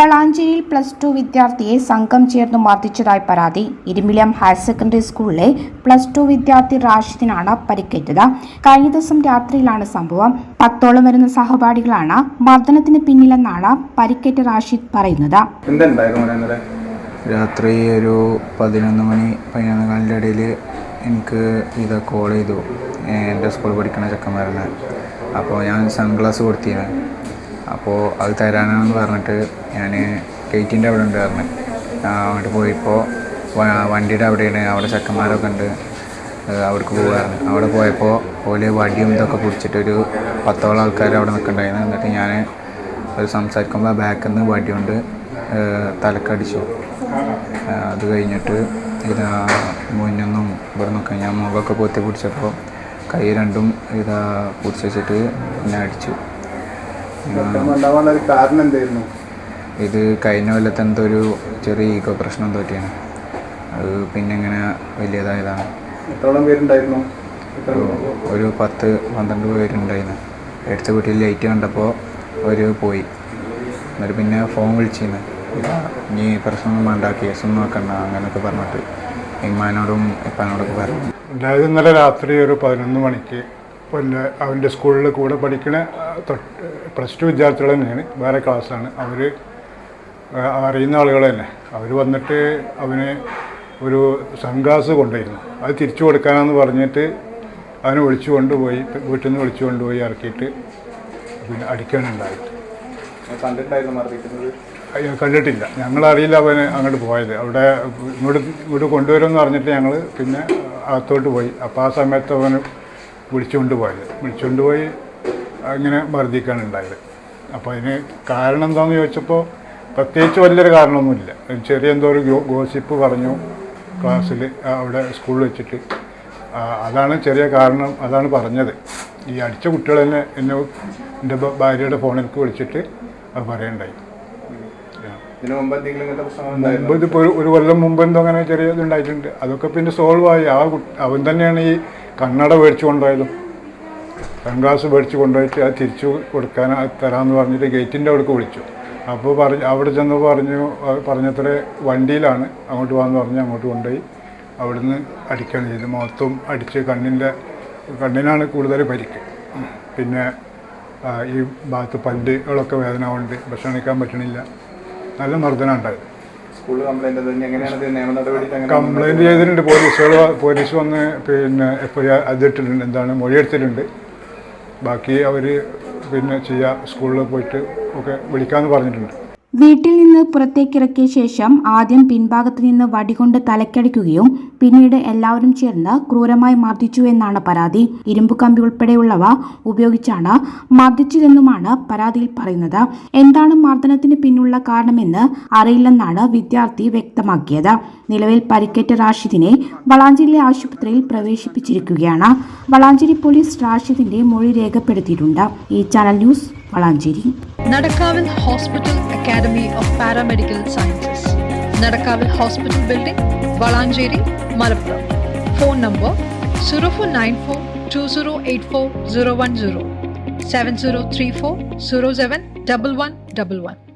വളാഞ്ചേരിയിൽ plus two വിദ്യാർത്ഥിയെ സംഘം ചേർന്ന് മർദ്ദിച്ചതായി പരാതി. ഇരുമിലം ഹയർ സെക്കൻഡറി സ്കൂളിലെ പ്ലസ് ടു വിദ്യാർത്ഥി റാഷിദിനാണ് പരിക്കേറ്റത്. കഴിഞ്ഞ ദിവസം രാത്രിയിലാണ് സംഭവം. പത്തോളം വരുന്ന സഹപാഠികളാണ് മർദ്ദനത്തിന് പിന്നിലെന്നാണ് പരിക്കേറ്റ റാഷിദ് പറയുന്നത്. രാത്രി ഒരു പതിനൊന്ന് മണി പതിനൊന്ന് കാലിന്റെ ഇടയിൽ എനിക്ക് ഇത് കോൾ ചെയ്തു. എന്റെ സ്കൂളിൽ പഠിക്കുന്ന ചെക്കന്മാരെന്നെ. അപ്പോൾ ഞാൻ സൺഗ്ലാസ് കൊടുത്തിരുന്നു. അപ്പോൾ അത് തരാനാണെന്ന് പറഞ്ഞിട്ട് ഞാൻ ഗേറ്റിന്റെ അവിടെ ഉണ്ട് പറഞ്ഞു. അങ്ങോട്ട് പോയപ്പോൾ വണ്ടിയുടെ അവിടെയാണ്. അവിടെ ചെക്കന്മാരൊക്കെ ഉണ്ട്. അവിടേക്ക് പോകാറുണ്ട് അവിടെ പോയപ്പോൾ ഓൽ വടിയും ഇതൊക്കെ പിടിച്ചിട്ട് ഒരു പത്തോളം ആൾക്കാർ അവിടെ നിൽക്കണ്ടായിരുന്നു എന്നിട്ട് ഞാൻ ഒരു സംസാരിക്കുമ്പോൾ ബാക്കിൽ നിന്ന് വടി കൊണ്ട് തലക്കടിച്ചു. അത് കഴിഞ്ഞിട്ട് ഇതാ മുന്നൊന്നും ഇവിടെ നിന്നൊക്കെ ഞാൻ മുഖമൊക്കെ പൊത്തി പിടിച്ചപ്പോൾ കൈ രണ്ടും ഇതാ പിടിച്ച് വെച്ചിട്ട് എന്നെ അടിച്ചു. ഉണ്ടാവാനുള്ള കാരണം എന്തായിരുന്നു ഇത് കഴിഞ്ഞ കൊല്ലത്തെ എന്തോ ഒരു ചെറിയ ഈഗോ പ്രശ്നം തോറ്റിയാണ്. അത് പിന്നെ ഇങ്ങനെ വലിയതായതാണ് പേരുണ്ടായിരുന്നു? ഒരു പത്ത് പന്ത്രണ്ട് പേരുണ്ടായിരുന്നു. എടുത്ത വീട്ടിൽ ലൈറ്റ് കണ്ടപ്പോൾ അവർ പോയി. എന്നിട്ട് പിന്നെ ഫോൺ വിളിച്ചിരുന്നു. ഇനി നീ പ്രശ്നമൊന്നും വേണ്ട കേസൊന്നും നോക്കണ്ട അങ്ങനെയൊക്കെ പറഞ്ഞിട്ട്. ഇമ്മാനോടും ഇപ്പാനോടൊക്കെ പറഞ്ഞു. അതായത് ഇന്നലെ രാത്രി ഒരു പതിനൊന്ന് മണിക്ക് പിന്നെ അവന്റെ സ്കൂളിൽ കൂടെ തൊട്ട് പ്ലസ് ടു വിദ്യാർത്ഥികൾ തന്നെയാണ്. വേറെ ക്ലാസ്സാണ്. അവർ അറിയുന്ന ആളുകൾ തന്നെ. അവർ വന്നിട്ട് അവന് ഒരു സൺഗ്ലാസ് കൊണ്ടുവരുന്നു. അത് തിരിച്ചു കൊടുക്കാനാന്ന് പറഞ്ഞിട്ട് അവനെ വിളിച്ചു കൊണ്ടുപോയി വീട്ടിൽ നിന്ന് വിളിച്ചു കൊണ്ടുപോയി ഇറക്കിയിട്ട് പിന്നെ അടിക്കാനുണ്ടായിട്ട് അയ്യോ, കണ്ടിട്ടില്ല. ഞങ്ങളറിയില്ല അവന് അങ്ങോട്ട് പോയത്. അവിടെ ഇങ്ങോട്ട് ഇങ്ങോട്ട് കൊണ്ടുവരുമെന്ന് പറഞ്ഞിട്ട് ഞങ്ങൾ പിന്നെ അകത്തോട്ട് പോയി. അപ്പോൾ ആ സമയത്ത് അവന് വിളിച്ചുകൊണ്ട് പോയത് വിളിച്ചുകൊണ്ട് പോയി അങ്ങനെ മർദ്ദിക്കാണ് ഉണ്ടായത് അപ്പോൾ അതിന് കാരണം എന്താണെന്ന് ചോദിച്ചപ്പോൾ പ്രത്യേകിച്ച് വലിയൊരു കാരണമൊന്നുമില്ല. ചെറിയ എന്തോ ഒരു ഗോ- ഗോസിപ്പ് പറഞ്ഞു ക്ലാസ്സിൽ അവിടെ സ്കൂളിൽ വെച്ചിട്ട്. അതാണ് ചെറിയ കാരണം അതാണ് പറഞ്ഞത്. ഈ അടിച്ച കുട്ടികൾ തന്നെ എന്നെ എന്റെ ഭാര്യയുടെ ഫോണിലേക്ക് വിളിച്ചിട്ട് അത് പറയണ്ടായി. മുമ്പ് ഇതിപ്പോൾ ഒരു കൊല്ലം മുമ്പ് എന്തോ അങ്ങനെ ചെറിയ ഇതുണ്ടായിട്ടുണ്ട്. അതൊക്കെ പിന്നെ സോൾവ് ആയി. ആ കുട്ടി അവൻ തന്നെയാണ് ഈ കണ്ണട മേടിച്ചു കൊണ്ടുപോയതും സൺഗ്ലാസ് മേടിച്ചു കൊണ്ടുപോയിട്ട് അത് തിരിച്ചു കൊടുക്കാൻ തരാമെന്ന് പറഞ്ഞിട്ട് ഗേറ്റിന്റെ അവിടേക്ക് വിളിച്ചു. അപ്പോൾ പറഞ്ഞു അവിടെ ചെന്ന് പറഞ്ഞു പറഞ്ഞത്രേ വണ്ടിയിലാണ് അങ്ങോട്ട് പോകാമെന്ന് പറഞ്ഞ് അങ്ങോട്ട് കൊണ്ടുപോയി അവിടുന്ന് അടിക്കുകയാണ് ചെയ്ത് മൊത്തം അടിച്ച് കണ്ണിന്റെ കണ്ണിനാണ് കൂടുതൽ പരിക്ക്. പിന്നെ ഈ ഭാഗത്ത് പല്ലുകളൊക്കെ വേദന കൊണ്ട് ഭക്ഷണം കഴിക്കാൻ പറ്റണില്ല. നല്ല മർദ്ദനം ഉണ്ടായത് സ്കൂളിൽ കംപ്ലൈന്റ് തന്നെ എങ്ങനെയാണ് ഇത് നിയമ നടപടി കംപ്ലൈന്റ് ചെയ്തിട്ടുണ്ട്. പോലീസുകൾ പോലീസ് വന്ന് പിന്നെ എഫ് ഐ ആർ അതിട്ടിട്ടുണ്ട്. എന്താണ് മൊഴിയെടുത്തിട്ടുണ്ട്. ബാക്കി അവർ പിന്നെ ചെയ്യുക സ്കൂളിൽ പോയിട്ട് ഒക്കെ വിളിക്കാമെന്ന് പറഞ്ഞിട്ടുണ്ട്. വീട്ടിൽ നിന്ന് പുറത്തേക്കിറക്കിയ ശേഷം ആദ്യം പിൻഭാഗത്ത് നിന്ന് വടികൊണ്ട് തലക്കടിക്കുകയും പിന്നീട് എല്ലാവരും ചേർന്ന് ക്രൂരമായി മർദ്ദിച്ചു എന്നാണ് പരാതി. ഇരുമ്പ് കമ്പി ഉൾപ്പെടെയുള്ളവ ഉപയോഗിച്ചാണ് മർദ്ദിച്ചതെന്നുമാണ് പരാതിയിൽ പറയുന്നത്. എന്താണ് മർദ്ദനത്തിന് പിന്നുള്ള കാരണമെന്ന് അറിയില്ലെന്നാണ് വിദ്യാർത്ഥി വ്യക്തമാക്കിയത്. നിലവിൽ പരിക്കേറ്റ റാഷിദിനെ വളാഞ്ചേരി ആശുപത്രിയിൽ പ്രവേശിപ്പിച്ചിരിക്കുകയാണ്. വളാഞ്ചേരി പോലീസ് റാഷിദിന്റെ മൊഴി രേഖപ്പെടുത്തിയിട്ടുണ്ട്. ഈ channel news Valanchery. Nadakavil Hospital Academy of Paramedical Sciences. Nadakavil Hospital Building, Valanjeri, Malappuram. Phone number 0494 2084 010 7034 07 1111.